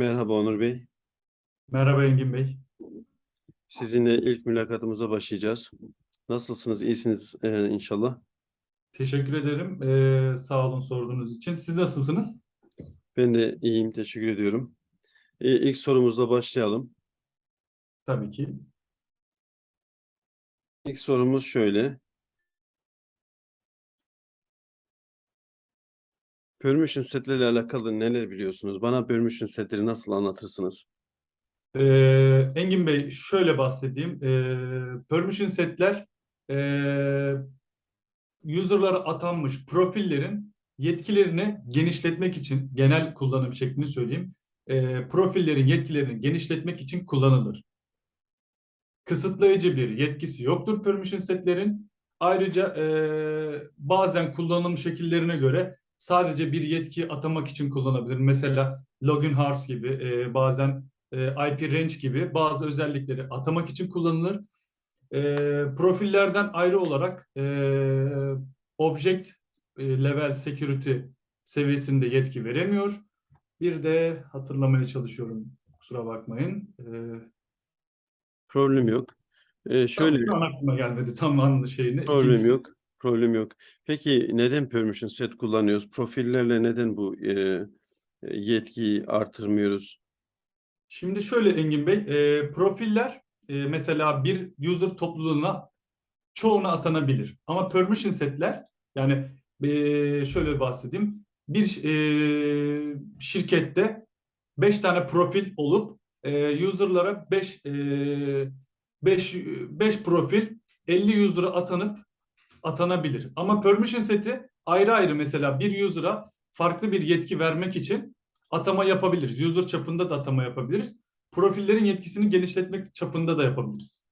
Merhaba Onur Bey. Merhaba Engin Bey. Sizinle ilk mülakatımıza başlayacağız. Nasılsınız? İyisiniz e, inşallah. Teşekkür ederim. Ee, sağ olun sorduğunuz için. Siz nasılsınız? Ben de iyiyim. Teşekkür ediyorum. E, ilk sorumuzla başlayalım. Tabii ki. İlk sorumuz şöyle. Permission setlerle alakalı neler biliyorsunuz? Bana permission setleri nasıl anlatırsınız? Ee, Engin Bey şöyle bahsedeyim. Ee, permission setler ee, user'lara atanmış profillerin yetkilerini genişletmek için genel kullanım şeklini söyleyeyim. Ee, profillerin yetkilerini genişletmek için kullanılır. Kısıtlayıcı bir yetkisi yoktur permission setlerin. Ayrıca ee, bazen kullanım şekillerine göre sadece bir yetki atamak için kullanabilir. Mesela login hours gibi ee, bazen e, IP range gibi bazı özellikleri atamak için kullanılır. E, profillerden ayrı olarak e, object e, level security seviyesinde yetki veremiyor. Bir de hatırlamaya çalışıyorum. Kusura bakmayın. E, Problem yok. E, şöyle an aklıma gelmedi tam anlı şeyini. problem İkincisi- yok. Problem yok. Peki neden permission set kullanıyoruz? Profillerle neden bu e, yetkiyi artırmıyoruz? Şimdi şöyle Engin Bey, e, profiller e, mesela bir user topluluğuna çoğuna atanabilir. Ama permission setler yani e, şöyle bahsedeyim. Bir e, şirkette 5 tane profil olup e, user'lara 5 e, 5 5 profil 50 user'a atanıp atanabilir. Ama permission seti ayrı ayrı mesela bir user'a farklı bir yetki vermek için atama yapabiliriz. User çapında da atama yapabiliriz. Profillerin yetkisini genişletmek çapında da yapabiliriz.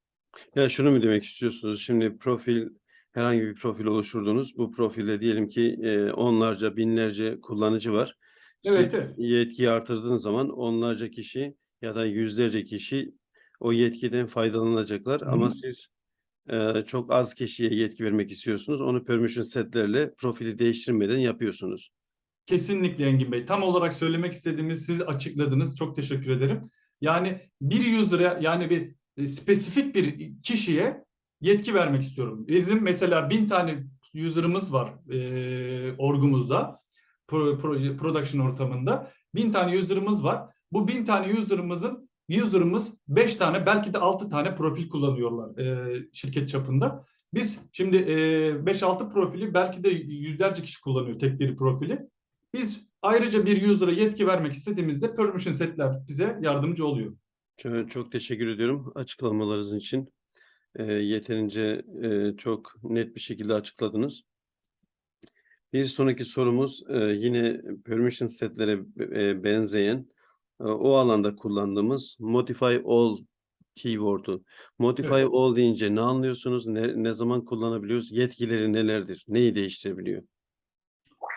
Ya şunu mu demek istiyorsunuz? Şimdi profil herhangi bir profil oluşturdunuz. Bu profilde diyelim ki e, onlarca, binlerce kullanıcı var. Siz Evet, evet. yetkiyi artırdığınız zaman onlarca kişi ya da yüzlerce kişi o yetkiden faydalanacaklar. Hı Ama siz çok az kişiye yetki vermek istiyorsunuz. Onu permission setlerle profili değiştirmeden yapıyorsunuz. Kesinlikle Engin Bey. Tam olarak söylemek istediğimiz siz açıkladınız. Çok teşekkür ederim. Yani bir user'a yani bir e, spesifik bir kişiye yetki vermek istiyorum. Bizim mesela bin tane user'ımız var e, orgumuzda, pro, proje, production ortamında. Bin tane user'ımız var. Bu bin tane user'ımızın user'ımız beş tane belki de altı tane profil kullanıyorlar e, şirket çapında. Biz şimdi e, 5-6 profili belki de yüzlerce kişi kullanıyor tek bir profili. Biz ayrıca bir user'a yetki vermek istediğimizde permission setler bize yardımcı oluyor. Çok, çok teşekkür ediyorum açıklamalarınız için. E, yeterince e, çok net bir şekilde açıkladınız. Bir sonraki sorumuz e, yine permission setlere e, benzeyen o alanda kullandığımız modify all keyword'u. Modify Evet. all deyince ne anlıyorsunuz? Ne, ne zaman kullanabiliyoruz? Yetkileri nelerdir? Neyi değiştirebiliyor?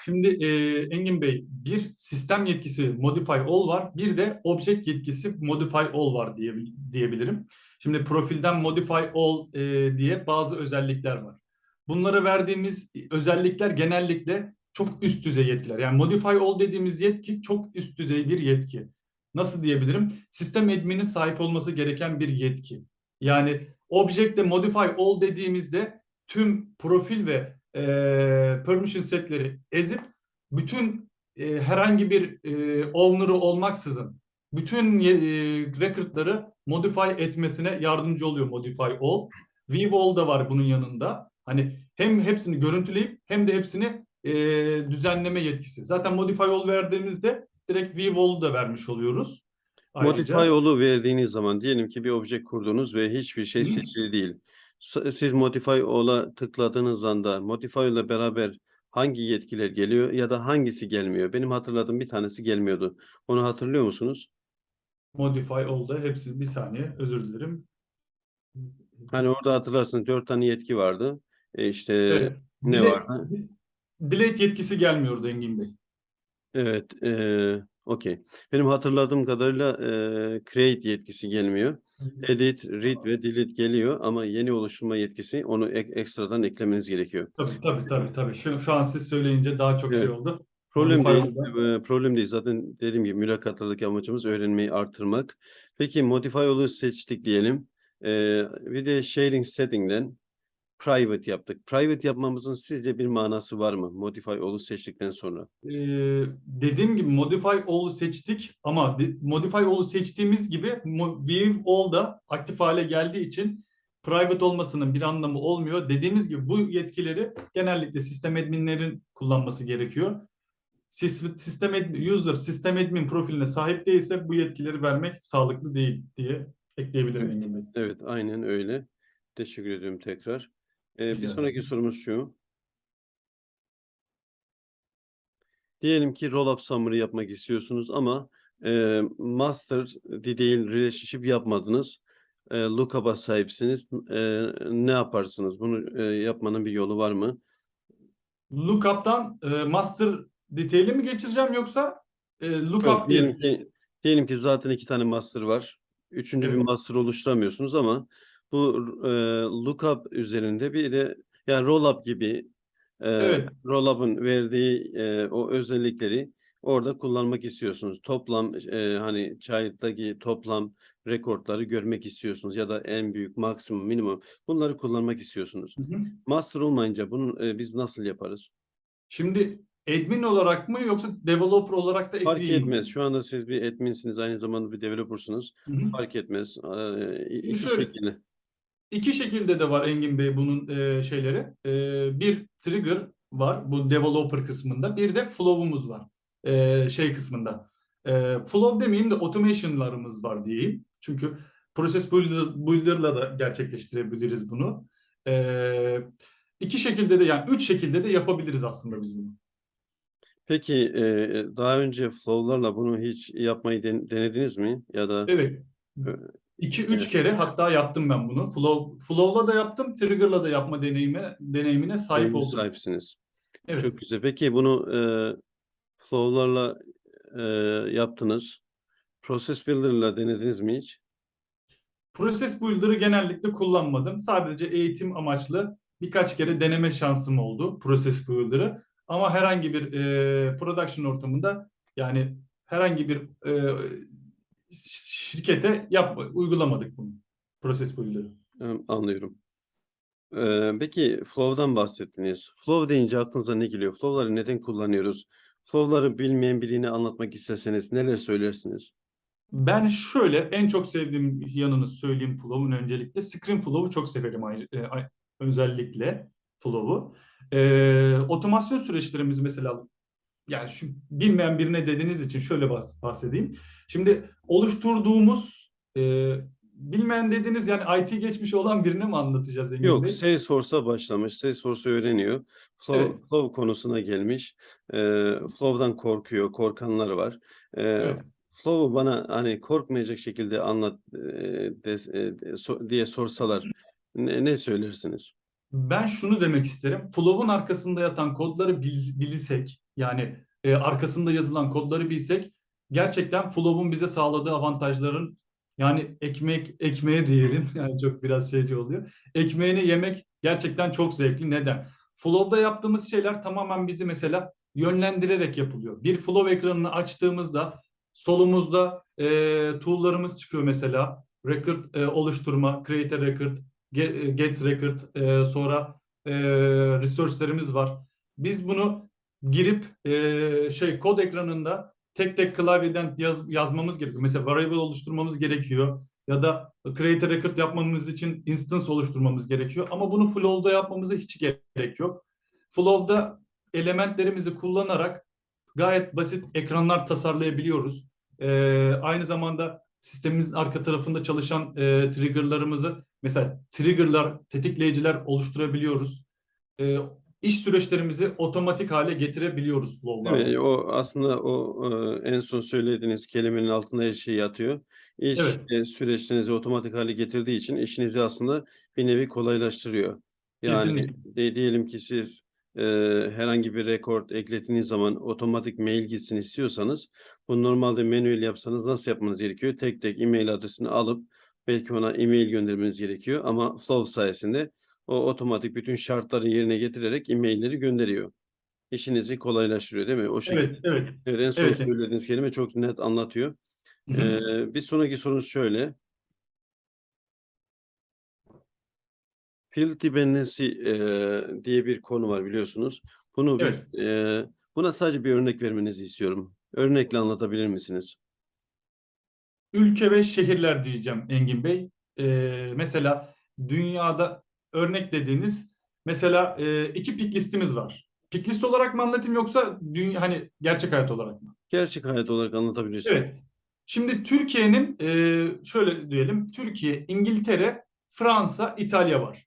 Şimdi e, Engin Bey bir sistem yetkisi modify all var. Bir de object yetkisi modify all var diye, diyebilirim. Şimdi profilden modify all e, diye bazı özellikler var. Bunlara verdiğimiz özellikler genellikle çok üst düzey yetkiler. Yani modify all dediğimiz yetki çok üst düzey bir yetki. Nasıl diyebilirim? Sistem adminin sahip olması gereken bir yetki. Yani object'te modify all dediğimizde tüm profil ve e, permission setleri ezip bütün e, herhangi bir e, owner'ı olmaksızın bütün e, record'ları modify etmesine yardımcı oluyor modify all. View all da var bunun yanında. Hani hem hepsini görüntüleyip hem de hepsini e, düzenleme yetkisi. Zaten modify all verdiğimizde direkt view da vermiş oluyoruz. Ayrıca. Modify all'u verdiğiniz zaman diyelim ki bir obje kurdunuz ve hiçbir şey seçili değil. Siz modify all'a tıkladığınız anda modify all'la beraber hangi yetkiler geliyor ya da hangisi gelmiyor? Benim hatırladığım bir tanesi gelmiyordu. Onu hatırlıyor musunuz? Modify all'da hepsi bir saniye özür dilerim. Hani orada hatırlarsınız dört tane yetki vardı. E işte Evet. ne Delete- vardı? Delete yetkisi gelmiyordu Engin Bey. Evet, e, okey. Benim hatırladığım kadarıyla e, create yetkisi gelmiyor. Edit, read ve delete geliyor ama yeni oluşturma yetkisi onu ek- ekstradan eklemeniz gerekiyor. Tabii tabii tabii tabii. Şu, şu an siz söyleyince daha çok şey Evet. oldu. Problem Modify değil. oldu. e, problem değil. Zaten dediğim gibi mülakatlardaki amacımız öğrenmeyi artırmak. Peki Modify All'u seçtik diyelim. E, bir de Sharing Setting'den Private yaptık. Private yapmamızın sizce bir manası var mı? Modify All'u seçtikten sonra. Ee, dediğim gibi Modify All'u seçtik ama Modify All'u seçtiğimiz gibi View All da aktif hale geldiği için private olmasının bir anlamı olmuyor. Dediğimiz gibi bu yetkileri genellikle sistem adminlerin kullanması gerekiyor. Sis- Sistem admin, user sistem admin profiline sahip değilse bu yetkileri vermek sağlıklı değil diye ekleyebilirim Evet. Evet, aynen öyle. Teşekkür ediyorum tekrar. E, bir sonraki sorumuz şu. Diyelim ki roll-up summary yapmak istiyorsunuz ama e, master detail relationship yapmadınız. E, lookup'a sahipsiniz. E, ne yaparsınız? Bunu e, yapmanın bir yolu var mı? Lookup'tan e, master detail'i mi geçireceğim yoksa e, lookup Yok, diyelim diye ki diyelim ki zaten iki tane master var. Üçüncü bir Evet. master oluşturamıyorsunuz ama bu e, lookup üzerinde bir de yani rollup gibi e, Evet. rollup'ın verdiği e, o özellikleri orada kullanmak istiyorsunuz. Toplam e, hani child'daki toplam rekortları görmek istiyorsunuz ya da en büyük maksimum minimum bunları kullanmak istiyorsunuz. Hı hı. Master olmayınca bunu e, biz nasıl yaparız? Şimdi admin olarak mı yoksa developer olarak da Fark ekleyeyim mi? etmez. Şu anda siz bir adminsiniz, aynı zamanda bir developer'sınız. Fark etmez. Ee, şöyle- şekilde. İki şekilde de var Engin Bey bunun e, şeyleri. E, bir trigger var bu developer kısmında. Bir de flow'umuz var e, şey kısmında. E, flow demeyeyim de automation'larımız var diyeyim. Çünkü process builder, builder'la da gerçekleştirebiliriz bunu. E, iki şekilde de yani üç şekilde de yapabiliriz aslında biz bunu. Peki e, daha önce flow'larla bunu hiç yapmayı den- denediniz mi? Ya da Evet. Evet. 2-3 Evet. kere hatta yaptım ben bunu. Flow, Flow'la da yaptım, Trigger'la da yapma deneyime, deneyimine sahip deneyime oldum. sahipsiniz. Evet. Çok güzel. Peki bunu e, flow'larla e, yaptınız. Process Builder'la denediniz mi hiç? Process Builder'ı genellikle kullanmadım. Sadece eğitim amaçlı birkaç kere deneme şansım oldu Process Builder'ı. Ama herhangi bir e, production ortamında yani herhangi bir e, şirkete yapma, uygulamadık bunu. Builder'ı. Ee, Anlıyorum. Ee, peki Flow'dan bahsettiniz. Flow deyince aklınıza ne geliyor? Flow'ları neden kullanıyoruz? Flow'ları bilmeyen birine anlatmak isteseniz neler söylersiniz? Ben şöyle en çok sevdiğim yanını söyleyeyim Flow'un öncelikle. Screen Flow'u çok severim e, özellikle Flow'u. Ee, otomasyon süreçlerimiz mesela yani şu bilmeyen birine dediğiniz için şöyle bahs- bahsedeyim. Şimdi oluşturduğumuz e, bilmeyen dediğiniz yani IT geçmiş olan birine mi anlatacağız Engin Yok, Bey? Salesforce'a başlamış. Salesforce öğreniyor. Flow, Evet. Flow konusuna gelmiş. Ee, Flow'dan korkuyor. Korkanlar var. Ee, Evet. Flow'u bana hani korkmayacak şekilde anlat e, de- e, de- so- diye sorsalar ne, ne söylersiniz? Ben şunu demek isterim. Flow'un arkasında yatan kodları bil- bilsek, yani e, arkasında yazılan kodları bilsek, gerçekten Flow'un bize sağladığı avantajların yani ekmek ekmeğe diyelim yani çok biraz şeyci oluyor. Ekmeğini yemek gerçekten çok zevkli. Neden? Flow'da yaptığımız şeyler tamamen bizi mesela yönlendirerek yapılıyor. Bir Flow ekranını açtığımızda solumuzda e, tool'larımız çıkıyor mesela. Record e, oluşturma, create a record, Ge- Get Record, e, sonra e, resource'lerimiz var. Biz bunu girip e, şey kod ekranında tek tek klavyeden yaz, yazmamız gerekiyor. Mesela variable oluşturmamız gerekiyor ya da create record yapmamız için instance oluşturmamız gerekiyor. Ama bunu Flow'da yapmamıza hiç gerek yok. Flow'da elementlerimizi kullanarak gayet basit ekranlar tasarlayabiliyoruz. E, aynı zamanda sistemimizin arka tarafında çalışan e, triggerlarımızı mesela triggerlar, tetikleyiciler oluşturabiliyoruz. E, iş süreçlerimizi otomatik hale getirebiliyoruz Flow'larla. Evet, o aslında o e, en son söylediğiniz kelimenin altında her şey yatıyor. İş Evet. e, süreçlerinizi otomatik hale getirdiği için işinizi aslında bir nevi kolaylaştırıyor. Yani Kesinlikle. diyelim ki siz e, herhangi bir rekord eklediğiniz zaman otomatik mail gitsin istiyorsanız bunu normalde manuel yapsanız nasıl yapmanız gerekiyor? Tek tek e-mail adresini alıp belki ona e-mail göndermeniz gerekiyor ama Flow sayesinde o otomatik bütün şartları yerine getirerek e-mailleri gönderiyor. işinizi kolaylaştırıyor değil mi? O şekilde. Evet, evet. Evet, en son Evet. söylediğiniz kelime çok net anlatıyor. Hı hı. Ee, bir sonraki sorunuz şöyle. Field dependency eee, diye bir konu var biliyorsunuz. Bunu biz eee, buna sadece bir örnek vermenizi istiyorum. Örnekle anlatabilir misiniz? Ülke ve şehirler diyeceğim Engin Bey. Ee, mesela dünyada örnek dediğiniz mesela e, iki pik listimiz var. Pik list olarak mı anlatayım yoksa dünya, hani gerçek hayat olarak mı? Gerçek hayat olarak anlatabilirsiniz. Evet. Şimdi Türkiye'nin e, şöyle diyelim Türkiye, İngiltere, Fransa, İtalya var.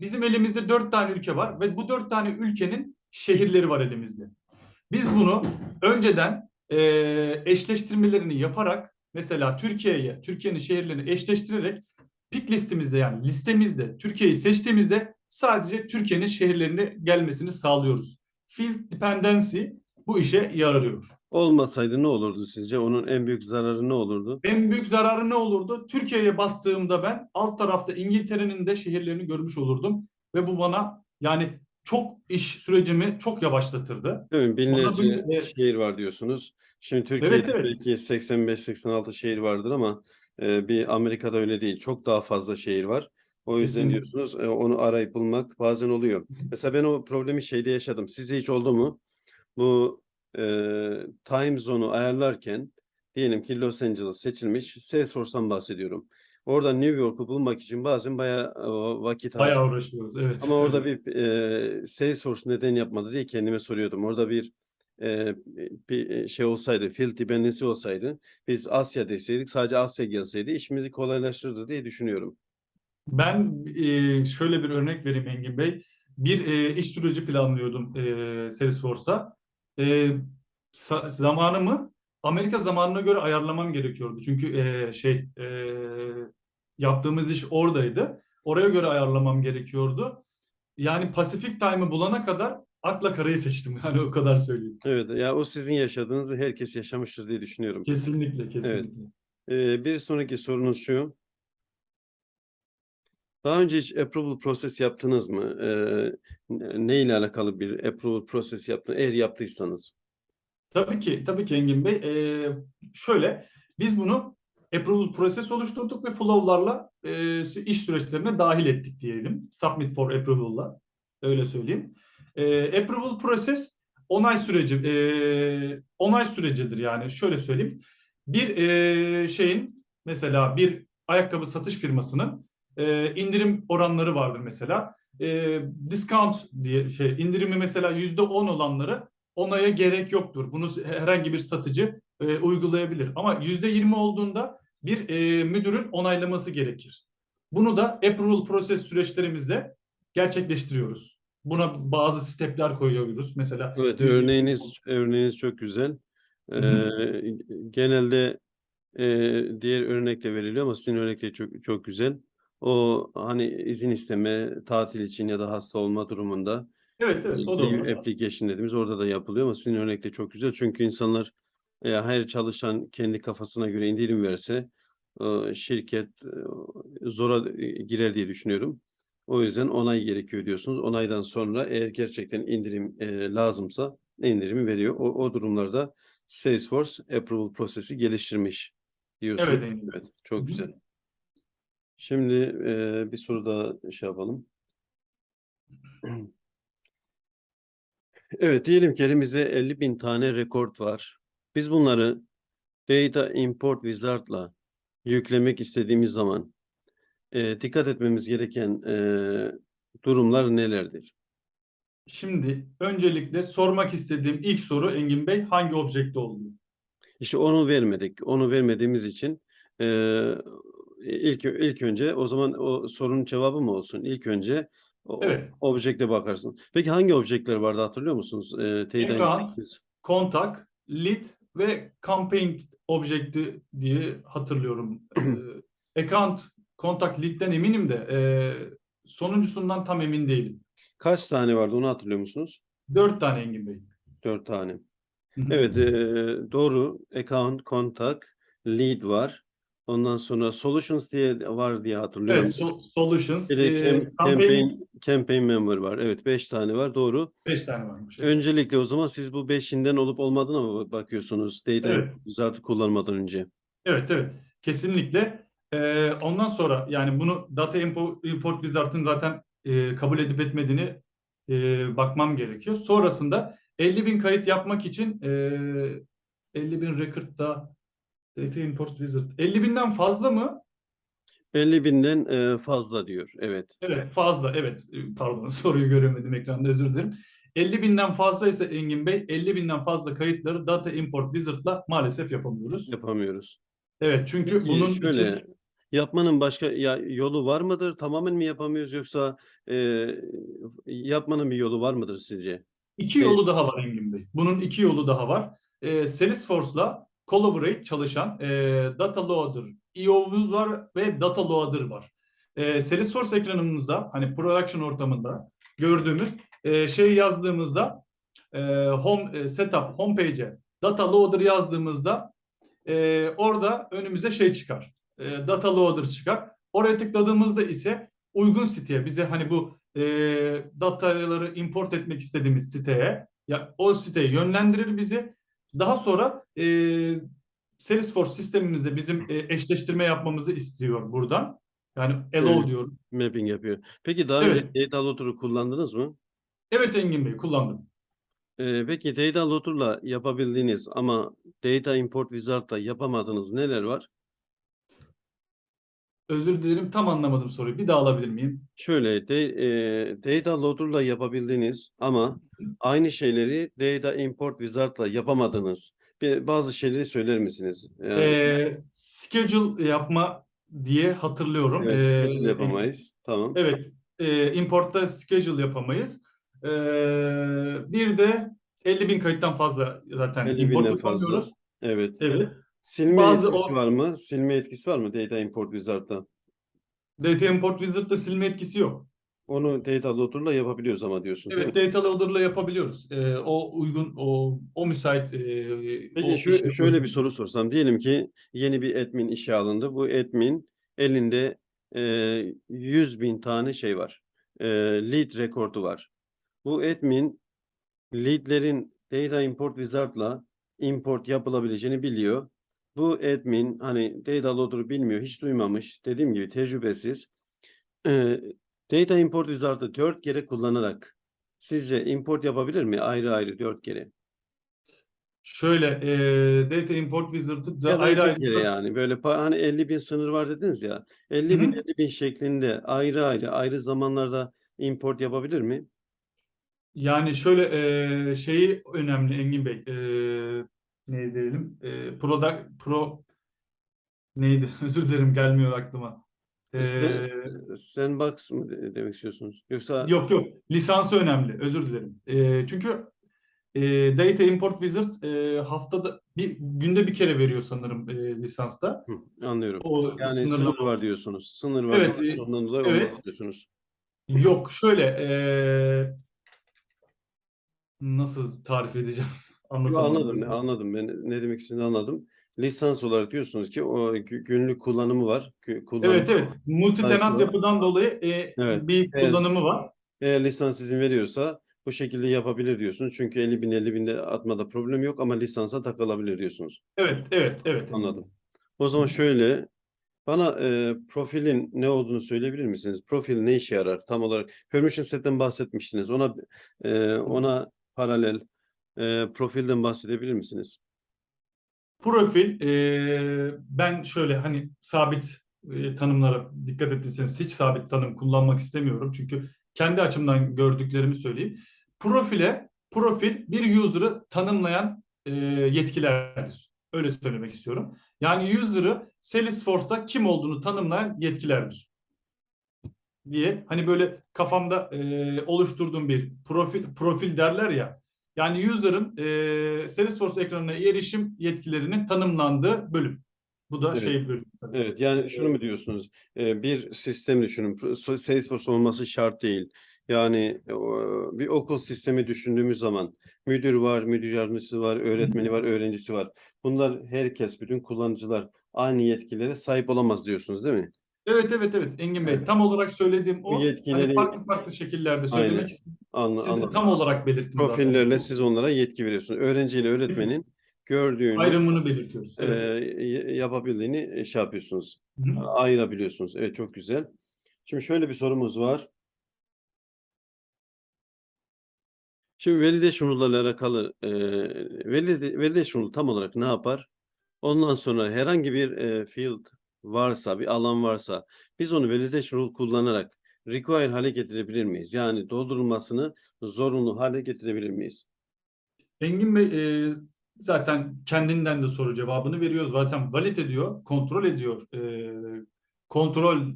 Bizim elimizde dört tane ülke var ve bu dört tane ülkenin şehirleri var elimizde. Biz bunu önceden e, eşleştirmelerini yaparak mesela Türkiye'ye, Türkiye'nin şehirlerini eşleştirerek pik listemizde yani listemizde Türkiye'yi seçtiğimizde sadece Türkiye'nin şehirlerine gelmesini sağlıyoruz. Field dependency bu işe yarıyor. Olmasaydı ne olurdu sizce? Onun en büyük zararı ne olurdu? En büyük zararı ne olurdu? Türkiye'ye bastığımda ben alt tarafta İngiltere'nin de şehirlerini görmüş olurdum ve bu bana yani çok iş sürecimi çok yavaşlatırdı. Mi? Binlerce bir- e, şehir var diyorsunuz. Şimdi Türkiye'de Evet, evet. belki 85-86 şehir vardır ama e, bir Amerika'da öyle değil. Çok daha fazla şehir var. O yüzden Kesinlikle. diyorsunuz e, onu arayıp bulmak bazen oluyor. Mesela ben o problemi şeyde yaşadım. Sizde hiç oldu mu? Bu e, time zone'u ayarlarken diyelim ki Los Angeles seçilmiş. Salesforce'tan bahsediyorum. Orada New York'u bulmak için bazen bayağı e, vakit Bayağı harcadım. uğraşıyoruz. Evet. Ama orada bir e, Salesforce neden yapmadı diye kendime soruyordum. Orada bir e, bir şey olsaydı, field dependency olsaydı, biz Asya deseydik, sadece Asya gelseydi işimizi kolaylaştırırdı diye düşünüyorum. Ben e, şöyle bir örnek vereyim Engin Bey. Bir e, iş süreci planlıyordum e, Salesforce'ta. E, zamanımı Amerika zamanına göre ayarlamam gerekiyordu. Çünkü e, şey e, yaptığımız iş oradaydı. Oraya göre ayarlamam gerekiyordu. Yani Pacific Time'ı bulana kadar akla karayı seçtim. Yani o kadar söyleyeyim. Evet, ya o sizin yaşadığınızı herkes yaşamıştır diye düşünüyorum. Kesinlikle, kesinlikle. E, bir sonraki sorunuz şu. Daha önce hiç approval process yaptınız mı? E, ne ile alakalı bir approval process yaptınız? Eğer yaptıysanız. Tabii ki, tabii ki Engin Bey. Ee, şöyle, biz bunu approval proses oluşturduk ve flow'larla e, iş süreçlerine dahil ettik diyelim. Submit for approval'la, öyle söyleyeyim. Ee, approval proses onay süreci, e, onay sürecidir yani. Şöyle söyleyeyim. Bir e, şeyin, mesela bir ayakkabı satış firmasının e, indirim oranları vardır mesela. E, discount diye şey, indirimi mesela yüzde on olanları onaya gerek yoktur. Bunu herhangi bir satıcı e, uygulayabilir. Ama yüzde yirmi olduğunda bir e, müdürün onaylaması gerekir. Bunu da approval proses süreçlerimizde gerçekleştiriyoruz. Buna bazı stepler koyuyoruz. Mesela Evet, örneğiniz örneğiniz çok güzel. Ee, genelde e, diğer örnekle veriliyor ama sizin örnek de çok çok güzel. O hani izin isteme, tatil için ya da hasta olma durumunda Evet evet o da olur. application dediğimiz orada da yapılıyor ama sizin örnek de çok güzel. Çünkü insanlar e, her çalışan kendi kafasına göre indirim verse e, şirket e, zora girer diye düşünüyorum. O yüzden onay gerekiyor diyorsunuz. Onaydan sonra eğer gerçekten indirim e, lazımsa indirimi veriyor. O, o durumlarda Salesforce approval prosesi geliştirmiş diyorsunuz. Evet. Evet, Hı çok hı. güzel. Şimdi e, bir soru daha şey yapalım. Evet, diyelim ki elimizde 50 bin tane rekord var. Biz bunları Data Import Wizard'la yüklemek istediğimiz zaman e, dikkat etmemiz gereken e, durumlar nelerdir? Şimdi öncelikle sormak istediğim ilk soru Engin Bey hangi objekte olduğu. İşte onu vermedik. Onu vermediğimiz için e, ilk ilk önce o zaman o sorunun cevabı mı olsun? İlk önce o, Evet. objekte bakarsın. Peki hangi objekler vardı hatırlıyor musunuz? E, teyiden Account. gittiğiniz- Kontak, lead ve campaign objekti diye hatırlıyorum. Ee, account, kontak, lead'den eminim de e, sonuncusundan tam emin değilim. Kaç tane vardı onu hatırlıyor musunuz? Dört tane Engin Bey. Dört tane. Hı hı. Evet, eee, doğru. Account, contact, lead var. Ondan sonra Solutions diye var diye hatırlıyorum. Evet, so- Solutions. Bir de e, cam- campaign campaign, campaign member var. Evet, beş tane var. Doğru. 5 tane varmış. Öncelikle o zaman siz bu beşinden olup olmadığına mı bakıyorsunuz? Data Evet. Wizard'ı kullanmadan önce. Evet evet kesinlikle. Ee, ondan sonra yani bunu Data Import, Import Wizard'ın zaten e, kabul edip etmediğini e, bakmam gerekiyor. Sonrasında 50 bin kayıt yapmak için e, 50 bin record'da Data Import Wizard 50 binden fazla mı? 50 binden e, fazla diyor. Evet. Evet fazla evet E, pardon soruyu göremedim ekranda özür dilerim. 50 binden fazla ise Engin Bey 50 binden fazla kayıtları Data Import Wizard'la maalesef yapamıyoruz. Yapamıyoruz. Evet çünkü Peki bunun şöyle için yapmanın başka ya, yolu var mıdır? Tamamen mi yapamıyoruz yoksa e, yapmanın bir yolu var mıdır sizce? İki yolu daha var Engin Bey. Bunun iki yolu daha var. Ee, Salesforce'la collaborate çalışan e, Data Loader, EO'muz var ve Data Loader var. E, Salesforce ekranımızda hani production ortamında gördüğümüz e, şey yazdığımızda e, home e, setup homepage'e Data Loader yazdığımızda e, orada önümüze şey çıkar. E, data Loader çıkar. Oraya tıkladığımızda ise uygun siteye bize hani bu e, dataları import etmek istediğimiz siteye ya o siteye yönlendirir bizi. Daha sonra e, Salesforce sistemimizde bizim e, eşleştirme yapmamızı istiyor buradan. Yani allow Evet. diyorum. Mapping yapıyor. Peki daha Evet. önce Data Loader'ı kullandınız mı? Evet Engin Bey kullandım. E, peki Data Loader'la yapabildiğiniz ama Data Import Wizard'la yapamadığınız neler var? Özür dilerim tam anlamadım soruyu. Bir daha alabilir miyim? Şöyle de, e, Data Loader'la yapabildiğiniz ama aynı şeyleri Data Import Wizard'la yapamadığınız bir, bazı şeyleri söyler misiniz? Yani, E, schedule yapma diye hatırlıyorum. evet, E, schedule yapamayız. Tamam. Evet, e, importta schedule yapamayız. E, bir de 50 bin kayıttan fazla zaten 50 import binden fazla. yapamıyoruz. Evet. Evet. Silme Bazı etkisi o- var mı? Silme etkisi var mı Data Import Wizard'da? Data Import Wizard'da silme etkisi yok. Onu Data Loader'la yapabiliyoruz ama diyorsun. Evet, data loader'la yapabiliyoruz. E, o uygun, o o müsait. E, Peki o işlemi şöyle bir soru sorsam. Diyelim ki yeni bir admin işe alındı. Bu admin elinde e, 100 bin tane şey var. E, lead rekordu var. Bu admin leadlerin Data Import Wizard'la import yapılabileceğini biliyor. Bu admin hani Data Loader'ı bilmiyor, hiç duymamış. Dediğim gibi tecrübesiz. E, Data Import Wizard'ı dört kere kullanarak sizce import yapabilir mi? Ayrı ayrı dört kere. Şöyle, e, Data Import Wizard'ı da Ya da ayrı iki ayrı kere yani böyle pa- hani 50 bin sınır var dediniz ya 50 bin Hı hı. 50 bin şeklinde ayrı ayrı ayrı zamanlarda import yapabilir mi? Yani şöyle e, şeyi önemli Engin Bey. E, ne diyelim? E, product, pro neydi? Özür dilerim gelmiyor aklıma. E, Sen- Sandbox mı de- demek istiyorsunuz? Yoksa yok yok. Lisansı önemli. Özür dilerim. E, çünkü e, Data Import Wizard e, haftada bir günde bir kere veriyor sanırım e, lisansta. Hı, anlıyorum. O Yani sınırlı sınır var diyorsunuz. Sınır var Evet, e, ondan dolayı evet. diyorsunuz. Yok şöyle e, nasıl tarif edeceğim? Anlatamadım. anladım, anladım. Ben ne demek istediğini anladım. Lisans olarak diyorsunuz ki o gü- günlük kullanımı var. Kullanım. Evet evet. Multi-tenant yapıdan dolayı e, Evet. bir kullanımı var. Eğer lisans izin veriyorsa bu şekilde yapabilir diyorsunuz. Çünkü 50 bin 50 binde atmada problem yok ama lisansa takılabilir diyorsunuz. Evet, evet, evet. Anladım. O zaman şöyle bana e, profilin ne olduğunu söyleyebilir misiniz? Profil ne işe yarar tam olarak? Permission set'ten bahsetmiştiniz. Ona e, ona paralel e, profilden bahsedebilir misiniz? Profil, e, ben şöyle hani sabit e, tanımlara dikkat ettiyseniz hiç sabit tanım kullanmak istemiyorum. Çünkü kendi açımdan gördüklerimi söyleyeyim. Profile, profil bir user'ı tanımlayan e, yetkilerdir. Öyle söylemek istiyorum. Yani user'ı Salesforce'ta kim olduğunu tanımlayan yetkilerdir. diye hani böyle kafamda e, oluşturduğum bir profil profil derler ya. Yani user'ın e, Salesforce ekranına erişim yetkilerinin tanımlandığı bölüm. Bu da Evet. şey bölüm. tabii. Evet yani şunu mu diyorsunuz? E, bir sistem düşünün. Salesforce olması şart değil. Yani bir okul sistemi düşündüğümüz zaman müdür var, müdür yardımcısı var, öğretmeni var, öğrencisi var. Bunlar herkes, bütün kullanıcılar aynı yetkilere sahip olamaz diyorsunuz değil mi? Evet evet evet Engin Bey Evet. tam olarak söylediğim o. Hani yetkileri- farklı farklı şekillerde söylemek istedim. Anla, Siz anladım. tam olarak belirttiniz aslında. Profillerle siz onlara yetki veriyorsunuz. Öğrenciyle öğretmenin gördüğünü, ayrımını belirtiyoruz. e, Evet. y- yapabildiğini e, şey yapıyorsunuz. Hı hı. ayırabiliyorsunuz. Evet çok güzel. Şimdi şöyle bir sorumuz var. Şimdi validation rule'larla alakalı e, validation rule tam olarak ne yapar? Ondan sonra herhangi bir e, field varsa, bir alan varsa biz onu validation rule kullanarak require hale getirebilir miyiz? Yani doldurulmasını zorunlu hale getirebilir miyiz? Engin Bey e, zaten kendinden de soru cevabını veriyor. Zaten valid ediyor, kontrol ediyor. E, kontrol e,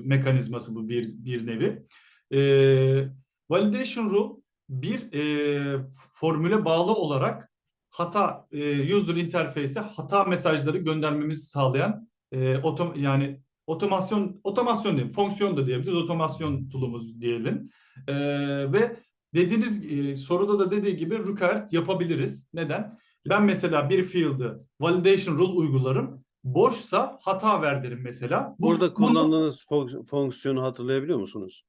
mekanizması bu bir, bir nevi. E, validation rule bir e, formüle bağlı olarak hata e, user interface'e hata mesajları göndermemizi sağlayan e, otom yani otomasyon otomasyon diyeyim, fonksiyon da diyebiliriz, otomasyon tool'umuz diyelim. E, ve dediğiniz e, soruda da dediği gibi required yapabiliriz. Neden? Ben mesela bir field'ı validation rule uygularım. Boşsa hata ver derim mesela. Bu- Burada bunu- kullandığınız fonks- fonksiyonu hatırlayabiliyor musunuz?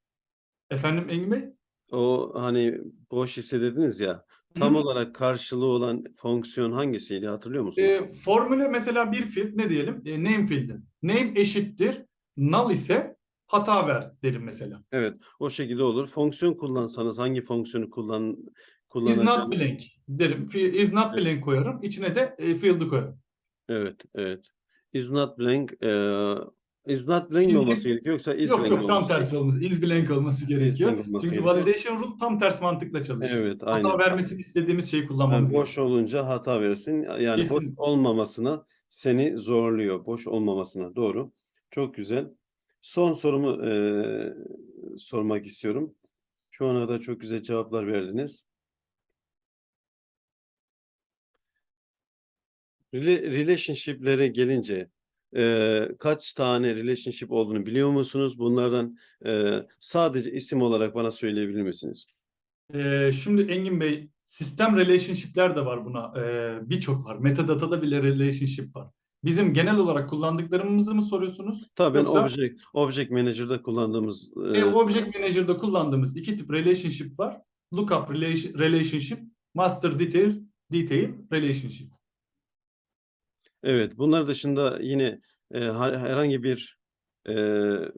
Efendim Engin Bey? O hani boş ise dediniz ya. Tam olarak karşılığı olan fonksiyon hangisiydi hatırlıyor musunuz? E, formülü mesela bir field ne diyelim? E, name field'i. Name eşittir. Null ise hata ver derim mesela. Evet, o şekilde olur. Fonksiyon kullansanız hangi fonksiyonu kullan Is not blank derim. Fi- Is not Evet. blank koyarım. İçine de e, field'ı koyarım. Evet, evet. Is not blank eee, is not blank olması gerekiyor yoksa is yok blank yok tam tersi olması. Is blank olması gerekiyor. blank olması Çünkü gerekiyor. validation rule tam ters mantıkla çalışıyor. Evet, Hata aynen. vermesini istediğimiz şeyi Yani kullanmamız boş gerekiyor. olunca hata verirsin. Yani boş Kesin. olmamasına seni zorluyor. Boş olmamasına. Doğru. Çok güzel. Son sorumu eee, sormak istiyorum. Şu ana kadar çok güzel cevaplar verdiniz. Rela- Relationship'lere gelince eee, kaç tane relationship olduğunu biliyor musunuz? Bunlardan eee, sadece isim olarak bana söyleyebilir misiniz? Ee, şimdi Engin Bey sistem relationship'ler de var buna. Ee, Birçok var. Metadata'da bile relationship var. Bizim genel olarak kullandıklarımızı mı soruyorsunuz? Tabii ben Yoksa- Object, Object Manager'da kullandığımız E, eee, Object Manager'da kullandığımız iki tip relationship var. Lookup relation- relationship, master detail, detail relationship. Evet, bunlar dışında yine e, her- herhangi bir e,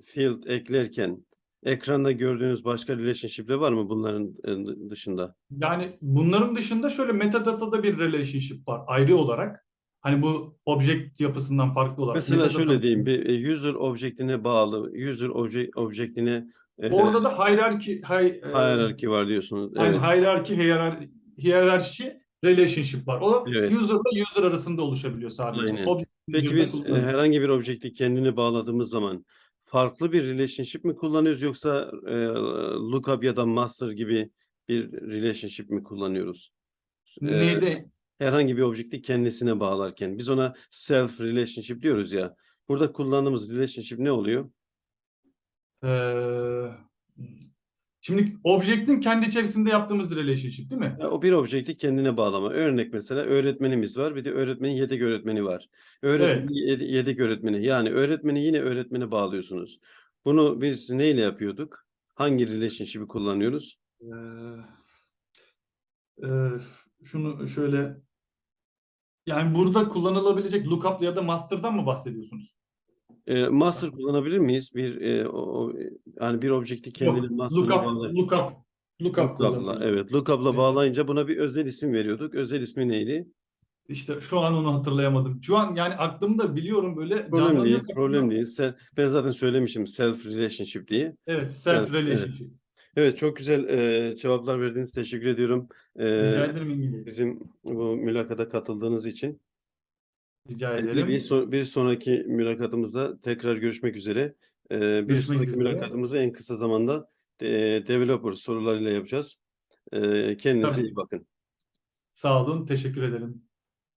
field eklerken ekranda gördüğünüz başka relationship'ler var mı bunların e, dışında? Yani bunların dışında şöyle metadata'da bir relationship var ayrı olarak. Hani bu object yapısından farklı olarak. Mesela Metadata- şöyle diyeyim, bir e, user object'ine bağlı, user obje, object'ine e, Orada da hierarchy, hay, hierarchy var diyorsunuz. Aynen Evet, hierarchy, hierar- hiyerarşi relationship var. O Evet. user'la user arasında oluşabiliyor sadece. Aynen. Object Peki biz e, herhangi bir object'i kendine bağladığımız zaman farklı bir relationship mi kullanıyoruz yoksa e, lookup ya da master gibi bir relationship mi kullanıyoruz? E, Neyde? herhangi bir objekti kendisine bağlarken biz ona self relationship diyoruz ya. Burada kullandığımız relationship ne oluyor? Ee, şimdi object'in kendi içerisinde yaptığımız relationship değil mi? Ya o bir objekti kendine bağlama. Örnek mesela öğretmenimiz var. Bir de öğretmenin yedek öğretmeni var. Öğretmenin yede- yedek öğretmeni. Yani öğretmeni yine öğretmene bağlıyorsunuz. Bunu biz neyle yapıyorduk? Hangi relationship'i kullanıyoruz? Ee, e, şunu şöyle yani burada kullanılabilecek lookup ya da master'dan mı bahsediyorsunuz? E, master kullanabilir miyiz? Bir e, o, o- yani bir objekti kendine Yok, master'la lookup, lookup, lookup Lookup'la, evet. Lookup'la Evet. bağlayınca buna bir özel isim veriyorduk. Özel ismi neydi? İşte şu an onu hatırlayamadım. Şu an yani aklımda biliyorum böyle Problem değil, problem değil. Sen, ben zaten söylemişim self relationship diye. Evet, self Evet, evet. relationship. Evet, çok güzel e, cevaplar verdiniz. Teşekkür ediyorum. E, Rica ederim İngiliz. bizim bu mülakata katıldığınız için. Rica ederim. bir, so- bir sonraki mülakatımızda tekrar görüşmek üzere. E, bir Görüşmek sonraki üzere. mülakatımızı en kısa zamanda e, developer sorularıyla yapacağız. E, kendinize Tabii. iyi bakın. Sağ olun, teşekkür ederim.